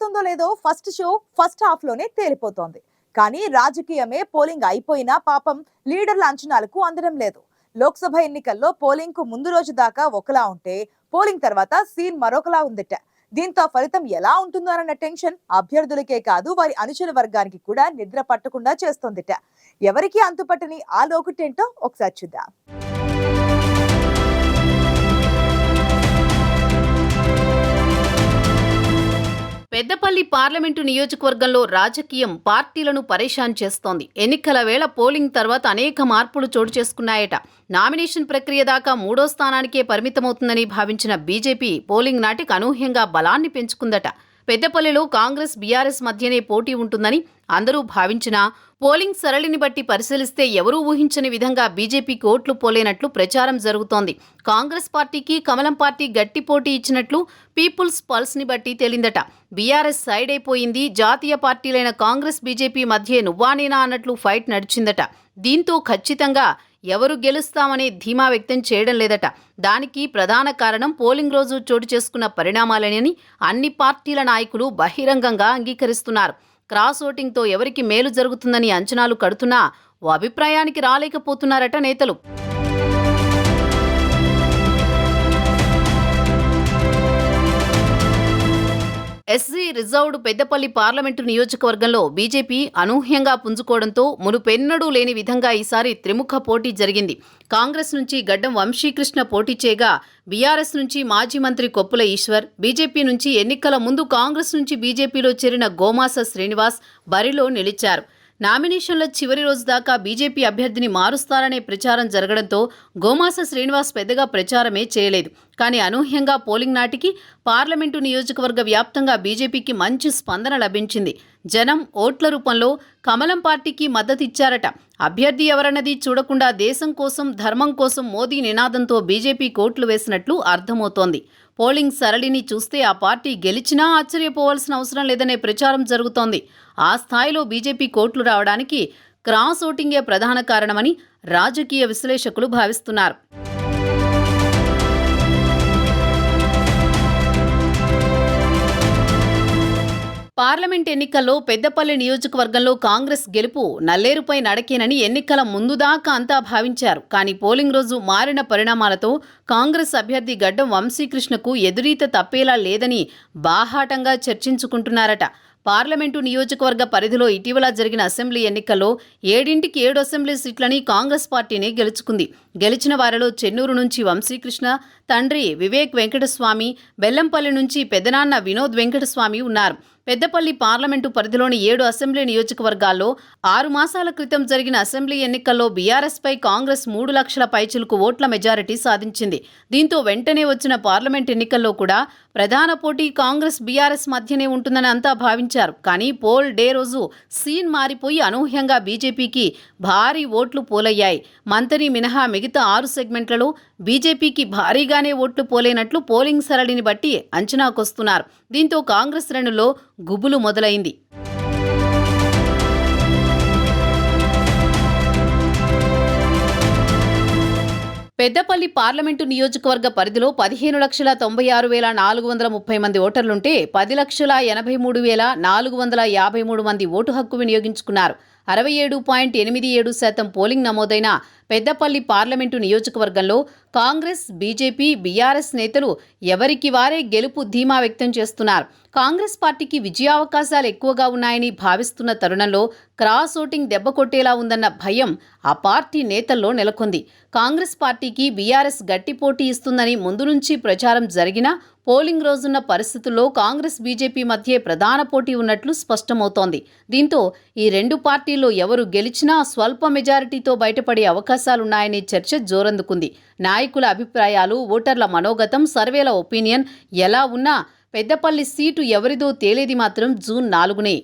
ఆడుతుందో లేదో first show first హాఫ్లోనే తేలిపోతోంది. కానీ రాజకీయమే పోలింగ్ అయిపోయినా పాపం లీడర్ల అంచనాలకు అందడం లేదు. లోక్సభ ఎన్నికల్లో పోలింగ్కు ముందు రోజు దాకా ఒకలా ఉంటే పోలింగ్ తర్వాత సీన్ మరొకలా ఉందిట. దీంతో ఫలితం ఎలా ఉంటుందో అన్న టెన్షన్ అభ్యర్థులకే కాదు వారి అనుచర వర్గానికి కూడా నిద్ర పట్టకుండా చేస్తోందిట. ఎవరికి అంతుపట్టని ఆ లోకుటేంటో ఒకసారి చూద్దాం. పెద్దపల్లి పార్లమెంటు నియోజకవర్గంలో రాజకీయం పార్టీలను పరేషాన్ చేస్తోంది. ఎన్నికల వేళ పోలింగ్ తర్వాత అనేక మార్పులు చోటు చేసుకున్నాయట. నామినేషన్ ప్రక్రియ దాకా మూడో స్థానానికే పరిమితమవుతుందని భావించిన బీజేపీ పోలింగ్ నాటికి అనూహ్యంగా బలాన్ని పెంచుకుందట. పెద్దపల్లిలో కాంగ్రెస్ బీఆర్ఎస్ మధ్యనే పోటీ ఉంటుందని అందరూ భావించినా పోలింగ్ సరళిని బట్టి పరిశీలిస్తే ఎవరూ ఊహించని విధంగా బీజేపీ కోట్లు పోలేనట్లు ప్రచారం జరుగుతోంది. కాంగ్రెస్ పార్టీకి కమలం పార్టీ గట్టి పోటీ ఇచ్చినట్లు పీపుల్స్ పల్స్ని బట్టి తేలిందట. బీఆర్ఎస్ సైడ్ అయిపోయింది జాతీయ పార్టీలైన కాంగ్రెస్ బీజేపీ మధ్య నువ్వానేనా అన్నట్లు ఫైట్ నడిచిందట. దీంతో ఖచ్చితంగా ఎవరు గెలుస్తామనే ధీమా వ్యక్తం చేయడం లేదట. దానికి ప్రధాన కారణం పోలింగ్ రోజు చోటు చేసుకున్న పరిణామాలని అన్ని పార్టీల నాయకులు బహిరంగంగా అంగీకరిస్తున్నారు. క్రాస్ ఓటింగ్తో ఎవరికి మేలు జరుగుతుందని అంచనాలు కడుతున్నా ఓ అభిప్రాయానికి రాలేకపోతున్నారట నేతలు. ఎస్సీ రిజర్వ్డ్ పెద్దపల్లి పార్లమెంటు నియోజకవర్గంలో బీజేపీ అనూహ్యంగా పుంజుకోవడంతో మునుపెన్నడూ లేని విధంగా ఈసారి త్రిముఖ పోటీ జరిగింది. కాంగ్రెస్ నుంచి గడ్డం వంశీకృష్ణ పోటీ చేయగా బీఆర్ఎస్ నుంచి మాజీ మంత్రి కొప్పుల ఈశ్వర్ బీజేపీ నుంచి ఎన్నికల ముందు కాంగ్రెస్ నుంచి బీజేపీలో చేరిన గోమాస శ్రీనివాస్ బరిలో నిలిచారు. నామినేషన్ల చివరి రోజు దాకా బీజేపీ అభ్యర్థిని మారుస్తారనే ప్రచారం జరగడంతో గోమాస శ్రీనివాస్ పెద్దగా ప్రచారమే చేయలేదు. కానీ అనూహ్యంగా పోలింగ్ నాటికి పార్లమెంటు నియోజకవర్గ వ్యాప్తంగా బీజేపీకి మంచి స్పందన లభించింది. జనం ఓట్ల రూపంలో కమలం పార్టీకి మద్దతిచ్చారట అభ్యర్థి ఎవరన్నది చూడకుండా దేశం కోసం ధర్మం కోసం మోదీ నినాదంతో బీజేపీ కోట్లు వేసినట్లు అర్థమవుతోంది. పోలింగ్ సరళిని చూస్తే ఆ పార్టీ గెలిచినా ఆశ్చర్యపోవాల్సిన అవసరం లేదనే ప్రచారం జరుగుతోంది. ఆ స్థాయిలో బీజేపీ కోట్లు రావడానికి క్రాస్ ఓటింగే ప్రధాన కారణమని రాజకీయ విశ్లేషకులు భావిస్తున్నారు. పార్లమెంట్ ఎన్నికల్లో పెద్దపల్లి నియోజకవర్గంలో కాంగ్రెస్ గెలుపు నల్లేరుపై నడకేనని ఎన్నికల ముందుదాకా అంతా భావించారు. కానీ పోలింగ్ రోజు మారిన పరిణామాలతో కాంగ్రెస్ అభ్యర్థి గడ్డం వంశీకృష్ణకు ఎదురీత తప్పేలా లేదని బాహాటంగా చర్చించుకుంటున్నారట. పార్లమెంటు నియోజకవర్గ పరిధిలో ఇటీవల జరిగిన అసెంబ్లీ ఎన్నికల్లో ఏడింటికి ఏడు అసెంబ్లీ సీట్లని కాంగ్రెస్ పార్టీని గెలుచుకుంది. గెలిచిన వారిలో చెన్నూరు నుంచి వంశీకృష్ణ తండ్రి వివేక్ వెంకటస్వామి బెల్లంపల్లి నుంచి పెదనాన్న వినోద్ వెంకటస్వామి ఉన్నారు. పెద్దపల్లి పార్లమెంటు పరిధిలోని ఏడు అసెంబ్లీ నియోజకవర్గాల్లో ఆరు మాసాల క్రితం జరిగిన అసెంబ్లీ ఎన్నికల్లో బీఆర్ఎస్పై కాంగ్రెస్ మూడు లక్షల పైచులకు ఓట్ల మెజారిటీ సాధించింది. దీంతో వెంటనే వచ్చిన పార్లమెంట్ ఎన్నికల్లో కూడా ప్రధాన పోటీ కాంగ్రెస్ బీఆర్ఎస్ మధ్యనే ఉంటుందని అంతా భావించారు. కానీ పోల్ డే రోజు సీన్ మారిపోయి అనూహ్యంగా బీజేపీకి భారీ ఓట్లు పోలయ్యాయి. మంత్రి మినహా మిగతా ఆరు సెగ్మెంట్లలో బీజేపీకి భారీగానే ఓట్లు పోలేనట్లు పోలింగ్ సరళిని బట్టి అంచనాకొస్తున్నారు. దీంతో కాంగ్రెస్ శ్రేణుల్లో గుబులు మొదలైంది. పెద్దపల్లి పార్లమెంటు నియోజకవర్గ పరిధిలో పదిహేను లక్షల తొంభై ఆరు వేల నాలుగు వందల ముప్పై మంది ఓటర్లుంటే పది లక్షల ఎనభై మూడు వేల నాలుగు వందల యాభై మూడు మంది ఓటు హక్కు వినియోగించుకున్నారు. అరవై ఏడు పాయింట్ ఎనిమిది ఏడు శాతం పోలింగ్ నమోదైన పెద్దపల్లి పార్లమెంటు నియోజకవర్గంలో కాంగ్రెస్ బీజేపీ బీఆర్ఎస్ నేతలు ఎవరికి వారే గెలుపు ధీమా వ్యక్తం చేస్తున్నారు. కాంగ్రెస్ పార్టీకి విజయావకాశాలు ఎక్కువగా ఉన్నాయని భావిస్తున్న తరుణంలో క్రాస్ ఓటింగ్ దెబ్బ కొట్టేలా ఉందన్న భయం ఆ పార్టీ నేతల్లో నెలకొంది. కాంగ్రెస్ పార్టీకి బీఆర్ఎస్ గట్టి పోటీ ఇస్తుందని ముందు నుంచి ప్రచారం జరిగినా పోలింగ్ రోజున్న పరిస్థితుల్లో కాంగ్రెస్ బీజేపీ మధ్య ప్రధాన పోటీ ఉన్నట్లు స్పష్టమవుతోంది. దీంతో ఈ రెండు పార్టీల్లో ఎవరు గెలిచినా స్వల్ప మెజారిటీతో బయటపడే అవకాశాలున్నాయనే చర్చ జోరందుకుంది. నాయకుల అభిప్రాయాలు ఓటర్ల మనోగతం సర్వేల ఒపీనియన్ ఎలా ఉన్నా పెద్దపల్లి సీటు ఎవరిదో తేలేది మాత్రం జూన్ నాలుగునే.